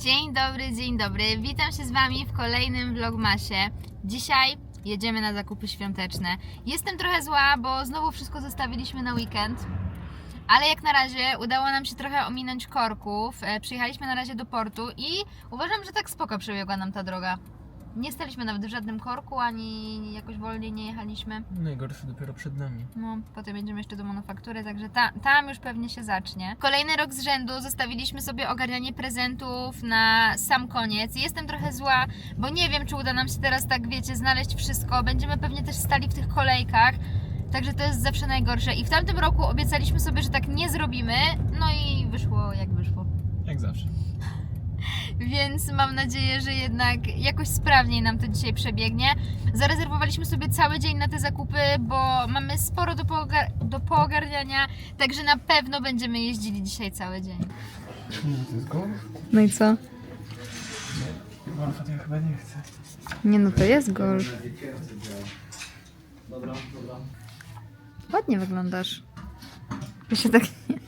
Dzień dobry, dzień dobry. Witam się z Wami w kolejnym vlogmasie. Dzisiaj jedziemy na zakupy świąteczne. Jestem trochę zła, bo znowu wszystko zostawiliśmy na weekend. Ale jak na razie udało nam się trochę ominąć korków. E, Przyjechaliśmy na razie do portu i uważam, że tak spoko przebiegła nam ta droga. Nie staliśmy nawet w żadnym korku, ani jakoś wolniej nie jechaliśmy. Najgorsze dopiero przed nami. No, potem jedziemy jeszcze do manufaktury, także ta, tam już pewnie się zacznie. Kolejny rok z rzędu zostawiliśmy sobie ogarnianie prezentów na sam koniec. Jestem trochę zła, bo nie wiem, czy uda nam się teraz tak, wiecie, znaleźć wszystko. Będziemy pewnie też stali w tych kolejkach. Także to jest zawsze najgorsze. I w tamtym roku obiecaliśmy sobie, że tak nie zrobimy. No i wyszło jak wyszło. Jak zawsze. Więc mam nadzieję, że jednak jakoś sprawniej nam to dzisiaj przebiegnie. Zarezerwowaliśmy sobie cały dzień na te zakupy, bo mamy sporo do, poogar- do poogarniania, także na pewno będziemy jeździli dzisiaj cały dzień. No i co? Golfa to ja chyba nie chcę. Nie no, to jest golf. Ładnie wyglądasz. Ty się tak nie,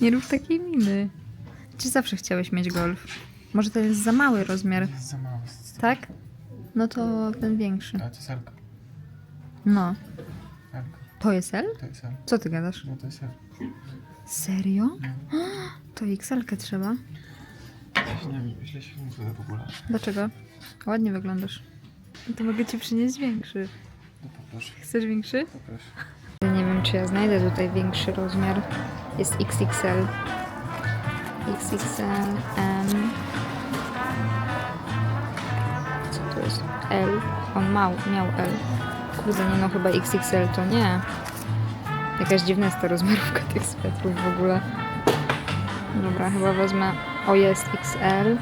nie rób takiej miny. Czy zawsze chciałeś mieć golf? Może to jest za mały rozmiar, Jest za mało. jest- tak? No to ten większy. A to jest Elka. No. Elka. To jest L? To jest L. Co ty gadasz? No to jest L. Serio? To XL trzeba. Nie wiem, źle się mówię w ogóle. Dlaczego? Ładnie wyglądasz. No to mogę ci przynieść większy. Chcesz większy? nie wiem, czy ja znajdę tutaj większy rozmiar. Jest XXL. XXL, M. Co to jest? L. On mał, miał L. Kurde, nie no, chyba XXL to nie. Jakaś dziwna jest ta rozmiarówka tych swetrów w ogóle. Dobra, chyba wezmę. O, jest XL.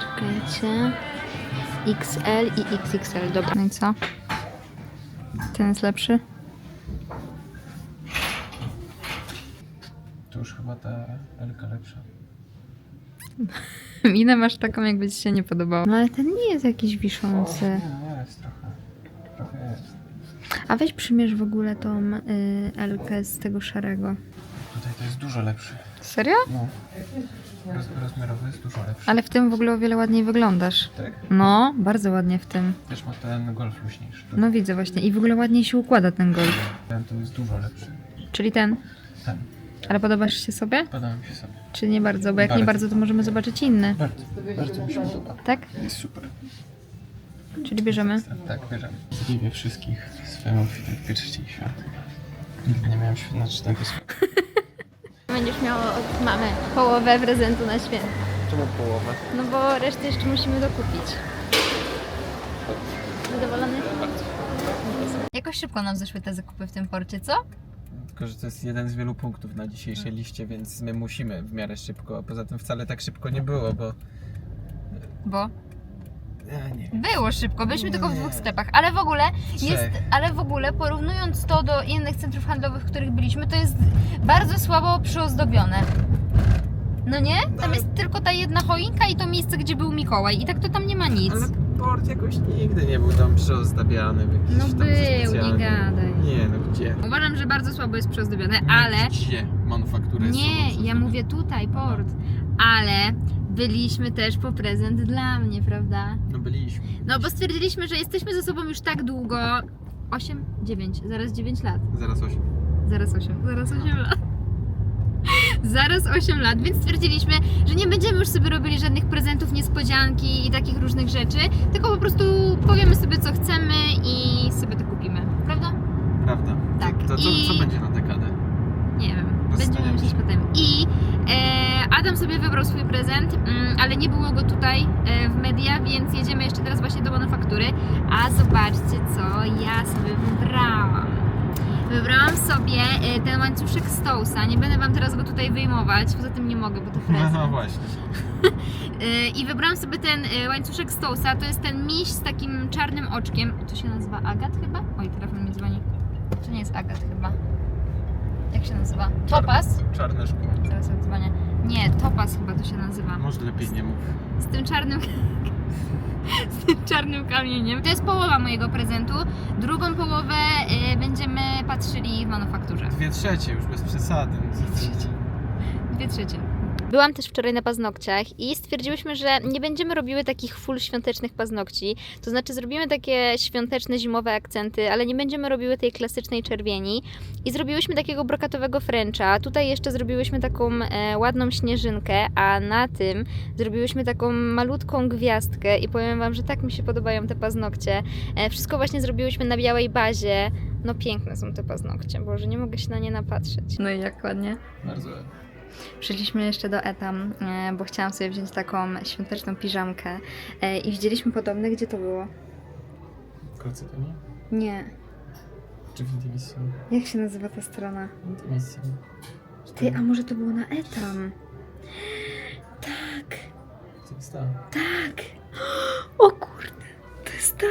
Czekajcie. XL i XXL. Dobra. No i co? Ten jest lepszy? To już chyba ta Elka lepsza. Minę masz taką, jakby ci się nie podobało. No ale ten nie jest jakiś wiszący. Nie, no jest trochę. Trochę jest. A weź przymierz w ogóle tą y, Elkę z tego szarego. Tutaj to jest dużo lepszy. Serio? No. Roz, rozmiarowy jest dużo lepszy. Ale w tym w ogóle o wiele ładniej wyglądasz. Tak? No, bardzo ładnie w tym. Też ma ten golf luźniejszy. No widzę właśnie. I w ogóle ładniej się układa ten golf. Ten to jest dużo lepszy. Czyli ten. Ten. Ale podobasz się sobie? Podoba mi się sobie. Czy nie bardzo? Bo jak nie Bardzo. bardzo, to możemy zobaczyć inny. Bardzo, bardzo mi się podoba. Tak? Jest super. Czyli bierzemy? Tak, bierzemy. Zdziwię wszystkich swoim outfitem w pierwszy dzień świąt. Nigdy nie miałem świątecznego Będziesz miał od mamy połowę prezentu na święta. Czemu połowę? No bo resztę jeszcze musimy dokupić. Zadowolony? Jakoś szybko nam zeszły te zakupy w tym porcie, co? Tylko, że to jest jeden z wielu punktów na dzisiejszej liście, więc my musimy w miarę szybko. A poza tym wcale tak szybko nie było, bo... Bo Nie było szybko, byliśmy tylko w dwóch sklepach, ale w ogóle jest, ale w ogóle porównując to do innych centrów handlowych, w których byliśmy, to jest bardzo słabo przyozdobione. No nie? Tam jest tylko ta jedna choinka i to miejsce, gdzie był Mikołaj i tak to tam nie ma nic. Ale port jakoś nigdy nie był tam przyozdabiany w jakiś No tam był, nie specjalny- gadaj. Nie, no gdzie? Uważam, że bardzo słabo jest przyozdobione, ale... Gdzie manufaktura jest Nie, ja mówię tutaj, port. Ale byliśmy też po prezent dla mnie, prawda? No byliśmy. No bo stwierdziliśmy, że jesteśmy ze sobą już tak długo. 8, 9, zaraz 9 lat. Zaraz 8. Zaraz 8, zaraz 8 lat. Zaraz 8 lat, więc stwierdziliśmy, że nie będziemy już sobie robili żadnych prezentów, niespodzianki i takich różnych rzeczy, tylko po prostu powiemy sobie co chcemy i sobie to kupimy, prawda? Prawda. Tak, To, co, i- co będzie na dekadę? Nie wiem, będziemy Zastanawiam myśleć się. potem. I e, Adam sobie wybrał swój prezent, mm, ale nie było go tutaj e, w media, więc jedziemy jeszcze teraz właśnie do manufaktury. A zobaczcie, co ja sobie wybrałam. Wybrałam sobie e, ten łańcuszek Stousa. Nie będę Wam teraz go tutaj wyjmować, poza tym nie mogę, bo to prezent. No właśnie. E, I wybrałam sobie ten łańcuszek Stousa. To jest ten miś z takim czarnym oczkiem. To się nazywa Agat chyba? Oj, telefon mi dzwoni. To nie jest Agat chyba. Jak się nazywa? Topaz? Czarne szkło. Zaraz odzwonię. Nie, Topaz chyba to się nazywa. Może lepiej nie mów. Z tym czarnym... Z tym czarnym kamieniem. To jest połowa mojego prezentu. Drugą połowę y, będziemy patrzyli w manufakturze. Dwie trzecie już, bez przesady. Dwie trzecie. Byłam też wczoraj na paznokciach i stwierdziłyśmy, że nie będziemy robiły takich full świątecznych paznokci. To znaczy zrobimy takie świąteczne, zimowe akcenty, ale nie będziemy robiły tej klasycznej czerwieni. I zrobiłyśmy takiego brokatowego fręcza. Tutaj jeszcze zrobiłyśmy taką e, ładną śnieżynkę, a na tym zrobiłyśmy taką malutką gwiazdkę i powiem Wam, że tak mi się podobają te paznokcie. E, wszystko właśnie zrobiłyśmy na białej bazie. No piękne są te paznokcie, Boże, nie mogę się na nie napatrzeć. No i jak ładnie. Bardzo ładnie. Przyszliśmy jeszcze do Etam, e, bo chciałam sobie wziąć taką świąteczną piżamkę e, i widzieliśmy podobne, gdzie to było? Kolce to nie? Nie. Czy w Intimissim? Jak się nazywa ta strona? Intimissim. Ty, a może to było na Etam? Tak, Co jest ta? tak. O kurde, to jest ta.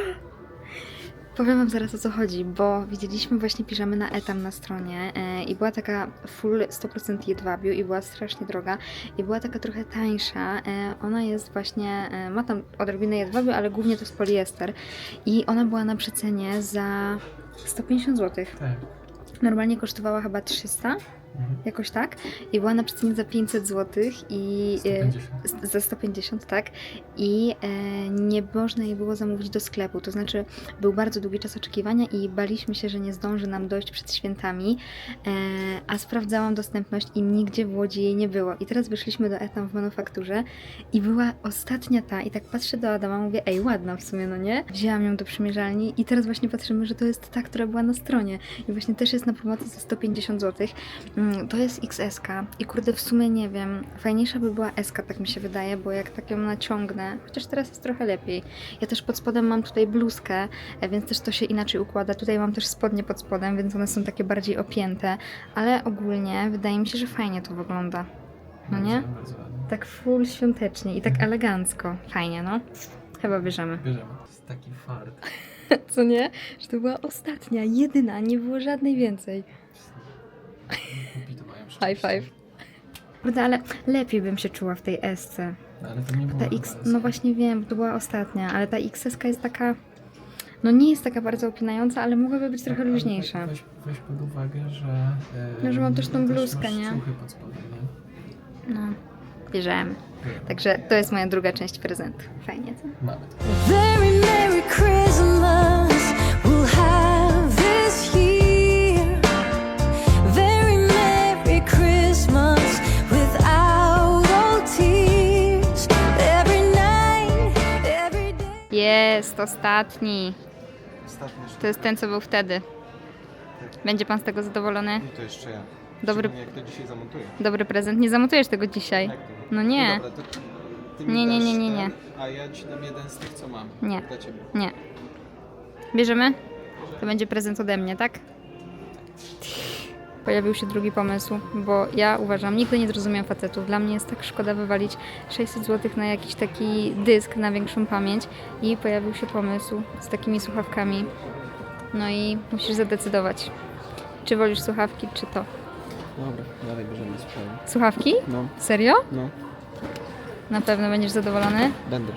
Powiem wam zaraz o co chodzi, bo widzieliśmy właśnie piżamy na Etam na stronie e, i była taka full 100% jedwabiu i była strasznie droga i była taka trochę tańsza. E, ona jest właśnie, e, ma tam odrobinę jedwabiu, ale głównie to jest poliester i ona była na przecenie za 150 zł. Tak. Normalnie kosztowała chyba 300, Mhm. Jakoś tak, i była na przecenie za 500 zł i... e, 150. z- za 150, tak. I e, nie można jej było zamówić do sklepu. To znaczy, był bardzo długi czas oczekiwania i baliśmy się, że nie zdąży nam dojść przed świętami. E, a sprawdzałam dostępność i nigdzie w Łodzi jej nie było. I teraz wyszliśmy do Etam w manufakturze i była ostatnia ta. I tak patrzę do Adama, mówię, ej, ładna w sumie, no nie? Wzięłam ją do przymierzalni i teraz właśnie patrzymy, że to jest ta, która była na stronie. I właśnie też jest na promocji za 150 zł. Mm, To jest XS i kurde w sumie nie wiem, fajniejsza by była SK, tak mi się wydaje, bo jak tak ją naciągnę, chociaż teraz jest trochę lepiej. Ja też pod spodem mam tutaj bluzkę, e, więc też to się inaczej układa. Tutaj mam też spodnie pod spodem, więc one są takie bardziej opięte, ale ogólnie wydaje mi się, że fajnie to wygląda. No nie? Tak full świątecznie i tak elegancko. Fajnie, no. Chyba bierzemy. Bierzemy. To jest taki fart. Co nie? Że to była ostatnia, jedyna, nie było żadnej więcej. High five. Kurde, ale lepiej bym się czuła w tej SC. No, ale to nie było Ta X, no właśnie wiem, bo to była ostatnia, ale ta XS jest taka, no nie jest taka bardzo opinająca, ale mogłaby być trochę Tak, luźniejsza. Weź, weź pod uwagę, że... e, No, że mam też tą bluzkę, masz nie? ciuchy pod spodem, nie? No, bierzemy. Bierzemy. Także to jest moja druga część prezentu. Fajnie, co? Mamy to. Very Merry Christmas Jest, ostatni. Ostatnie To jest ten, co był wtedy. Będzie pan z tego zadowolony? to jeszcze ja. Dobry, Jak to dzisiaj zamontuję. dobry prezent. Nie zamontujesz tego dzisiaj. Jak to? No nie. dobra, to ty mi Nie, nie, dasz nie, nie, ten, nie. A ja ci dam jeden z tych, co mam. Nie. Dla ciebie. Nie. Bierzemy? To będzie prezent ode mnie, tak? Pojawił się drugi pomysł, bo ja uważam, nigdy nie zrozumiem facetów. Dla mnie jest tak szkoda wywalić 600 zł na jakiś taki dysk na większą pamięć i pojawił się pomysł z takimi słuchawkami. No i musisz zadecydować, czy wolisz słuchawki, czy to. Dobra, dalej bierzemy sprawę. Słuchawki? No, Serio? no, Na pewno będziesz zadowolony? będę.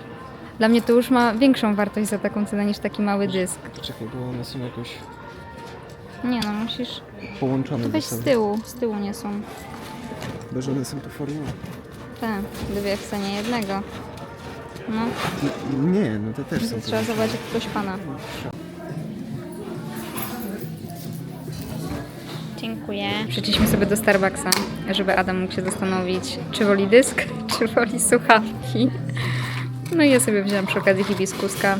Dla mnie to już ma większą wartość za taką cenę niż taki mały dysk. Czekaj, bo one są jakoś Nie no, musisz... połączone Weź z tyłu, z tyłu nie są. Bo że one są tu formą. Tak, dwie w cenie jednego. No, Nie, no to też to trzeba zobaczyć ktoś pana. Dziękuję. Przyszliśmy sobie do Starbucksa, żeby Adam mógł się zastanowić, czy woli dysk, czy woli słuchawki. No i ja sobie wziąłem przy okazji hibiskuska.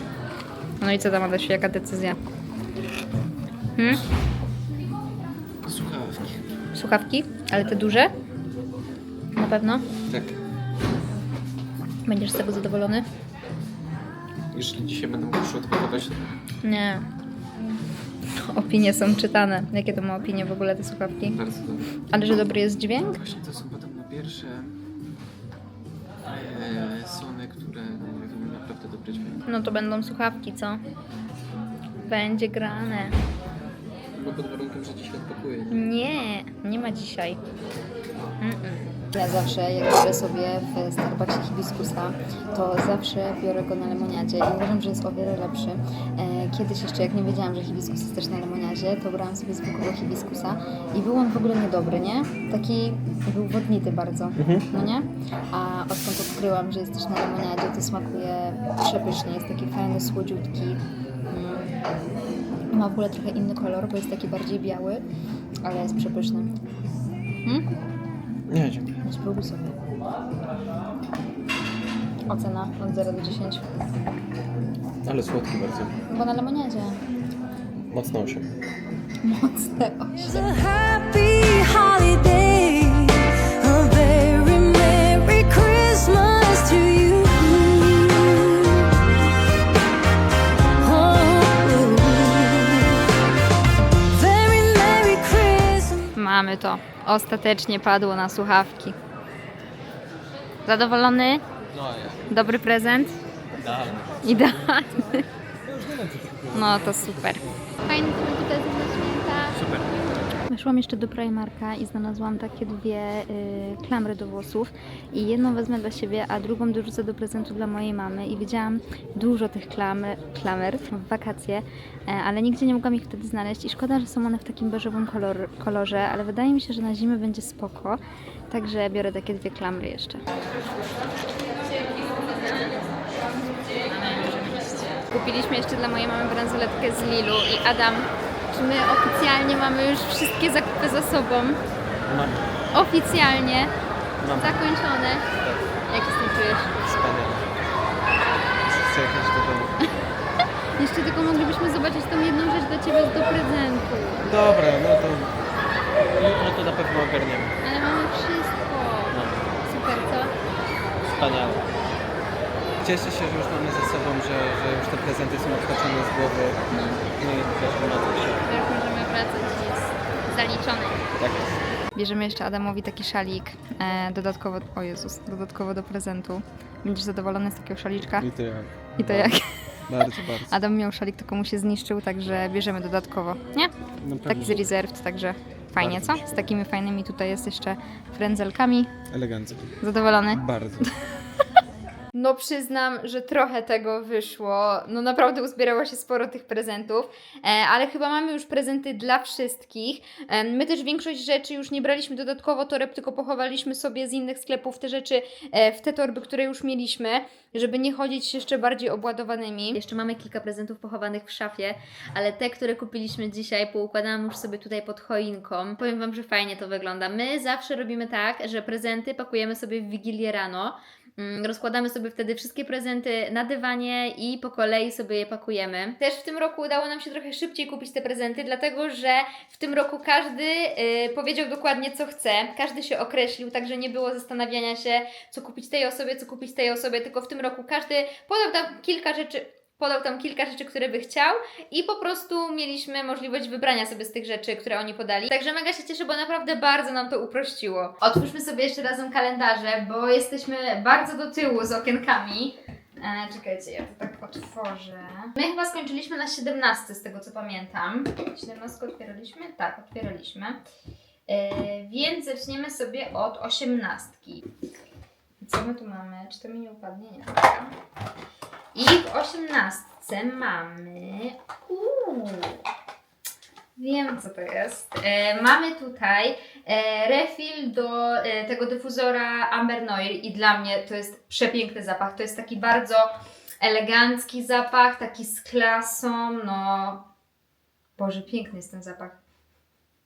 No i co tam, Adasiu, jaka decyzja? Hmm? Słuchawki. Ale te duże? Na pewno? Tak. Będziesz z tego zadowolony? Jeśli dzisiaj będę mógł odpowiadać, Nie. Opinie są czytane. Jakie to ma opinie w ogóle te słuchawki? bardzo dobrze. Ale że dobry jest dźwięk? Właśnie to są podobno pierwsze e, Sony, które robią naprawdę dobry dźwięk. No to będą słuchawki, co? Będzie grane. Bo pod warunkiem, że dzisiaj odpakuję. Nie. Nie ma dzisiaj. Ja zawsze, jak biorę sobie w Starbucksie hibiskusa, to zawsze biorę go na lemoniadzie i uważam, że jest o wiele lepszy. E, Kiedyś jeszcze, jak nie wiedziałam, że hibiskus jest też na lemoniadzie, to brałam sobie zwykłego hibiskusa i był on w ogóle niedobry, nie? Taki był wodnity bardzo, no nie? A odkąd odkryłam, że jest też na lemoniadzie, to smakuje przepysznie, jest taki fajny, słodziutki. Mm ma w ogóle trochę inny kolor, bo jest taki bardziej biały, ale jest przepyszny. Hmm? Nie, dziękuję. No spróbuj sobie. Ocena od 0 do 10. Ale słodki bardzo. Bo na lemoniadzie. Mocno 8. Mocne 8. Mamy to. Ostatecznie padło na słuchawki. Zadowolony? No ja. Dobry prezent? Idealny. Idealny. No to super. Tutaj. Weszłam jeszcze do Primarka i znalazłam takie dwie y, klamry do włosów. I jedną wezmę dla siebie, a drugą dorzucę do prezentu dla mojej mamy. I widziałam dużo tych klamer, klamer w wakacje, e, ale nigdzie nie mogłam ich wtedy znaleźć. I szkoda, że są one w takim beżowym kolor, kolorze, ale wydaje mi się, że na zimę będzie spoko, także biorę takie dwie klamry jeszcze. Kupiliśmy jeszcze dla mojej mamy bransoletkę z Lilu i Adam, my oficjalnie mamy już wszystkie zakupy za sobą? Mam. Oficjalnie Mam. zakończone. Jak się z tym czujesz? Wspaniale. Chcę jechać do domu. Jeszcze tylko moglibyśmy zobaczyć tą jedną rzecz dla Ciebie do prezentu. Dobra, no to jutro to na pewno ogarniemy. Ale mamy wszystko. No, Super, co? wspaniale. Cieszę się, że już mamy ze sobą, że, że już te prezenty są odhaczone z głowy. No. I też na to się. Teraz możemy wracać i jest zaliczone. Tak jest. Bierzemy jeszcze Adamowi taki szalik e, dodatkowo, o Jezus, dodatkowo do prezentu. Będziesz zadowolony z takiego szaliczka? I to jak? I to jak? Bardzo, bardzo. Adam miał szalik, tylko mu się zniszczył, także bierzemy dodatkowo, nie? No, Taki z reserved, także fajnie, co? Z takimi fajnymi tutaj jest jeszcze frędzelkami. Elegancko. Zadowolony? Bardzo. No przyznam, że trochę tego wyszło. No naprawdę uzbierało się sporo tych prezentów, e, ale chyba mamy już prezenty dla wszystkich. E, my też większość rzeczy już nie braliśmy dodatkowo toreb, tylko pochowaliśmy sobie z innych sklepów te rzeczy e, w te torby, które już mieliśmy, żeby nie chodzić jeszcze bardziej obładowanymi. Jeszcze mamy kilka prezentów pochowanych w szafie, ale te, które kupiliśmy dzisiaj, poukładałam już sobie tutaj pod choinką. Powiem Wam, że fajnie to wygląda. My zawsze robimy tak, że prezenty pakujemy sobie w Wigilię rano, Rozkładamy sobie wtedy wszystkie prezenty na dywanie i po kolei sobie je pakujemy. Też w tym roku udało nam się trochę szybciej kupić te prezenty, dlatego że w tym roku każdy y, powiedział dokładnie co chce, każdy się określił, także nie było zastanawiania się, co kupić tej osobie, co kupić tej osobie, tylko w tym roku każdy podał tam kilka rzeczy. Podał tam kilka rzeczy, które by chciał, i po prostu mieliśmy możliwość wybrania sobie z tych rzeczy, które oni podali. Także mega się cieszę, bo naprawdę bardzo nam to uprościło. Otwórzmy sobie jeszcze razem kalendarze, bo jesteśmy bardzo do tyłu z okienkami. E, czekajcie, ja to tak otworzę. My chyba skończyliśmy na 17 z tego co pamiętam. 17 otwieraliśmy? Tak, otwieraliśmy. E, więc zaczniemy sobie od 18. I Co my tu mamy? Czy to mi nie upadnie? Nie. I w 18 mamy. Uuu, wiem co to jest. E, mamy tutaj e, refill do e, tego dyfuzora Amber Noir i dla mnie to jest przepiękny zapach. To jest taki bardzo elegancki zapach, taki z klasą. No, Boże, piękny jest ten zapach.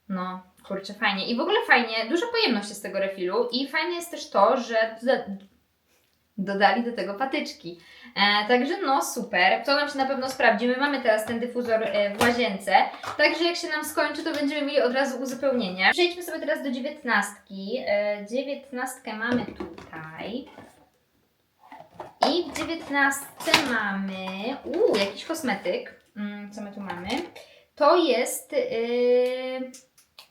No, kurczę, fajnie. I w ogóle fajnie, duża pojemność jest tego refillu i fajne jest też to, że dodali do tego patyczki. E, także no super, to nam się na pewno sprawdzi. My mamy teraz ten dyfuzor e, w łazience, także jak się nam skończy, to będziemy mieli od razu uzupełnienie. Przejdźmy sobie teraz do dziewiętnastki. E, dziewiętnastkę mamy tutaj. I w dziewiętnastce mamy uuu, jakiś kosmetyk. Mm, co my tu mamy? To jest yy,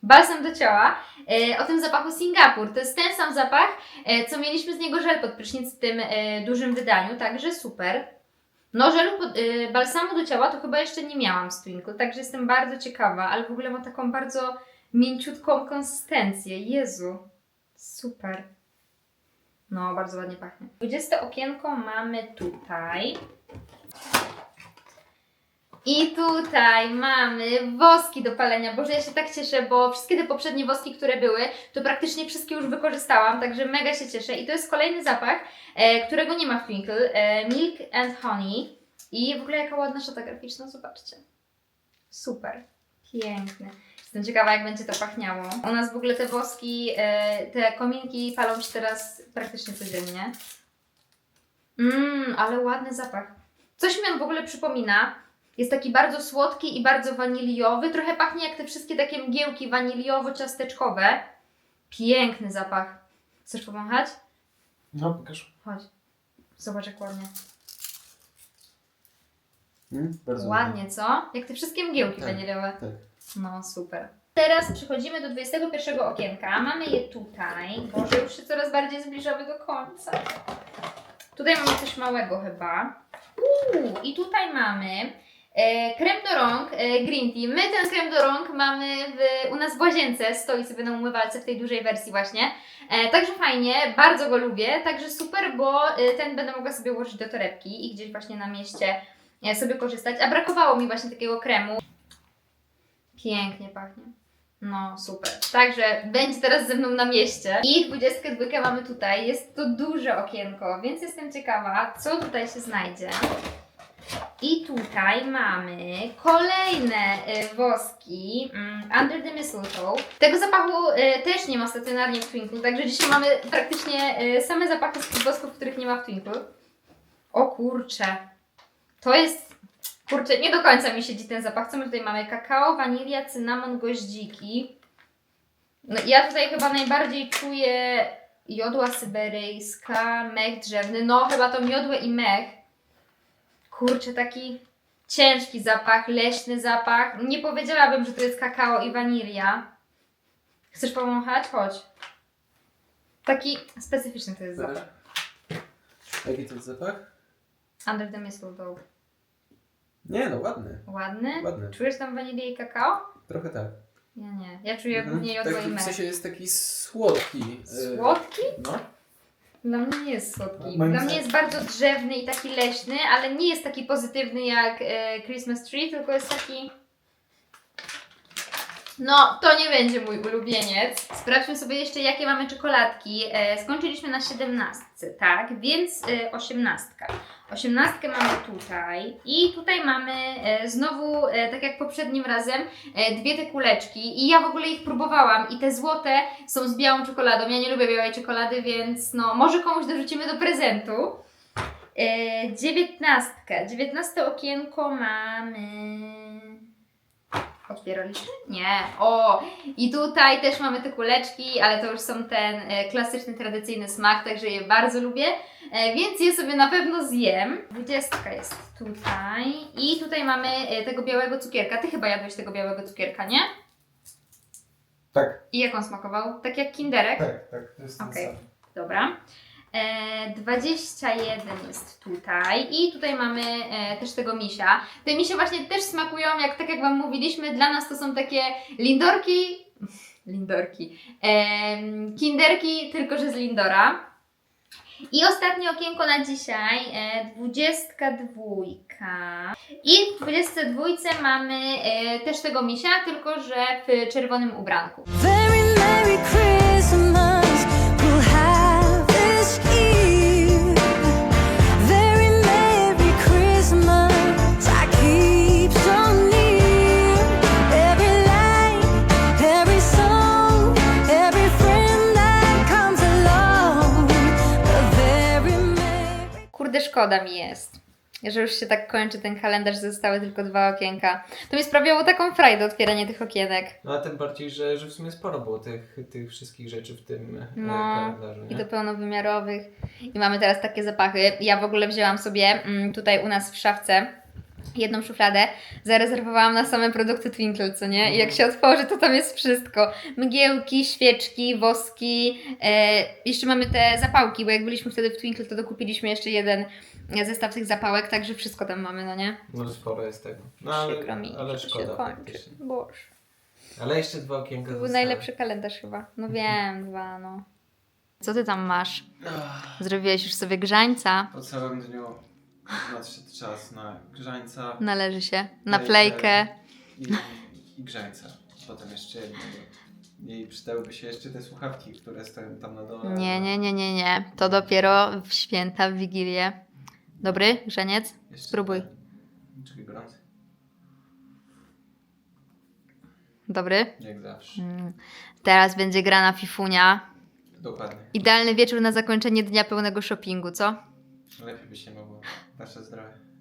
balsam do ciała yy, o tym zapachu Singapur. To jest ten sam zapach, e, co mieliśmy z niego żel pod prysznic w tym e, dużym wydaniu, także super. No, żelu pod, e, balsamu do ciała to chyba jeszcze nie miałam z Twinkle, także jestem bardzo ciekawa, ale w ogóle ma taką bardzo mięciutką konsystencję. Jezu, super. No, bardzo ładnie pachnie. 20 okienko mamy tutaj. I tutaj mamy woski do palenia. Boże, ja się tak cieszę, bo wszystkie te poprzednie woski, które były, to praktycznie wszystkie już wykorzystałam, także mega się cieszę. I to jest kolejny zapach, e, którego nie ma w Twinkle. E, Milk and Honey. I w ogóle jaka ładna szata graficzna, zobaczcie. Super. Piękny. Jestem ciekawa, jak będzie to pachniało. U nas w ogóle te woski, e, te kominki palą się teraz praktycznie codziennie. Mmm, ale ładny zapach. Coś mi on w ogóle przypomina. Jest taki bardzo słodki i bardzo waniliowy. Trochę pachnie jak te wszystkie takie mgiełki waniliowo-ciasteczkowe. Piękny zapach. Chcesz powąchać? No, pokaż. Chodź. Zobacz jak ładnie. Mm, bardzo Ładnie, co? Jak te wszystkie mgiełki Tak. waniliowe. Tak. No, super. Teraz przechodzimy do 21 okienka. Mamy je tutaj. Boże, już się coraz bardziej zbliżamy do końca. Tutaj mamy coś małego chyba. Uuu, i tutaj mamy krem do rąk, e, green tea. My ten krem do rąk mamy w, u nas w łazience, stoi sobie na umywalce w tej dużej wersji właśnie. E, także fajnie, bardzo go lubię, także super, bo e, ten będę mogła sobie ułożyć do torebki i gdzieś właśnie na mieście e, sobie korzystać. A brakowało mi właśnie takiego kremu. Pięknie pachnie. No, super. Także będzie teraz ze mną na mieście. I 22 mamy tutaj. Jest to duże okienko, więc jestem ciekawa, co tutaj się znajdzie. I tutaj mamy kolejne y, woski mm, Under the Mistletoe. Tego zapachu y, też nie ma stacjonarnie w Twinkle, także dzisiaj mamy praktycznie y, same zapachy z tych wosków, których nie ma w Twinkle. O kurcze. To jest Kurczę, nie do końca mi siedzi ten zapach. Co my tutaj mamy? Kakao, wanilia, cynamon, goździki. No ja tutaj chyba najbardziej czuję jodła syberyjska, mech drzewny. No chyba to miodłę i mech. Kurczę, taki ciężki zapach, leśny zapach. Nie powiedziałabym, że to jest kakao i wanilia. Chcesz powąchać? Chodź. Taki specyficzny to jest zapach. Jaki to jest zapach? Under the mistletoe. Nie no, ładny. Ładny? Ładny. Czujesz tam wanilię i kakao? Trochę tak. Ja nie. Ja czuję Mhm. głównie jodło tak, i W sensie jest taki słodki. e, Słodki? No. Dla mnie nie jest słodki. Moim Dla mnie jest bardzo drzewny i taki leśny, ale nie jest taki pozytywny jak e, Christmas Tree, tylko jest taki... No, to nie będzie mój ulubieniec. Sprawdźmy sobie jeszcze, jakie mamy czekoladki. E, skończyliśmy na 17, tak? Więc e, 18. 18 mamy tutaj i tutaj mamy e, znowu, e, tak jak poprzednim razem, e, dwie te kuleczki i ja w ogóle ich próbowałam i te złote są z białą czekoladą. Ja nie lubię białej czekolady, więc no może komuś dorzucimy do prezentu. E, dziewiętnastkę. Dziewiętnaste okienko mamy... Otwieraliśmy? Nie. O! I tutaj też mamy te kuleczki, ale to już są ten e, klasyczny, tradycyjny smak, także je bardzo lubię. E, więc je sobie na pewno zjem. Dwudziestka jest tutaj. I tutaj mamy e, tego białego cukierka. Ty chyba jadłeś tego białego cukierka, nie? Tak. I jak on smakował? Tak jak kinderek? Tak, tak. To jest ten Okej. sam. Dobra. E, 21 jest tutaj i tutaj mamy e, też tego misia. Te misie właśnie też smakują, jak tak jak Wam mówiliśmy, dla nas to są takie lindorki, lindorki, em, kinderki, tylko że z lindora. I ostatnie okienko na dzisiaj, e, 22. I w 22 mamy e, też tego misia, tylko że w czerwonym ubranku. Very Merry Christmas Kurde, szkoda mi jest, że już się tak kończy ten kalendarz, zostały tylko dwa okienka. To mi sprawiało taką frajdę otwieranie tych okienek. No a tym bardziej, że, że w sumie sporo było tych, tych wszystkich rzeczy w tym e, No, kalendarzu. I Nie? to pełnowymiarowych. I mamy teraz takie zapachy. Ja w ogóle wzięłam sobie mm, tutaj u nas w szafce jedną szufladę, zarezerwowałam na same produkty Twinkle, co nie? I jak się otworzy, to tam jest wszystko. Mgiełki, świeczki, woski. E, jeszcze mamy te zapałki, bo jak byliśmy wtedy w Twinkle, to dokupiliśmy jeszcze jeden zestaw tych zapałek, także wszystko tam mamy, no nie? No sporo jest tego. No ale, Przykro mi, ale że szkoda. się kończy. Boże. Ale jeszcze dwa okienka To był zostały. najlepszy kalendarz chyba. No wiem, dwa, no. Co ty tam masz? Zrobiłeś już sobie grzańca. Po całym dniu nadszedł czas na grzańca Należy się. Na i playkę. i, i grzańca. Potem jeszcze jednego. I przydałyby się jeszcze te słuchawki, które stoją tam na dole. Nie, nie, nie, nie, nie. To dopiero w święta, w Wigilię. Dobry, grzeniec? Jeszcze Spróbuj. Czekaj, gorący. Dobry? Jak zawsze. Mm. Teraz będzie grana fifunia. Dokładnie. Idealny wieczór na zakończenie dnia pełnego shoppingu, co? Lepiej by się mogło. Wasze zdrowie.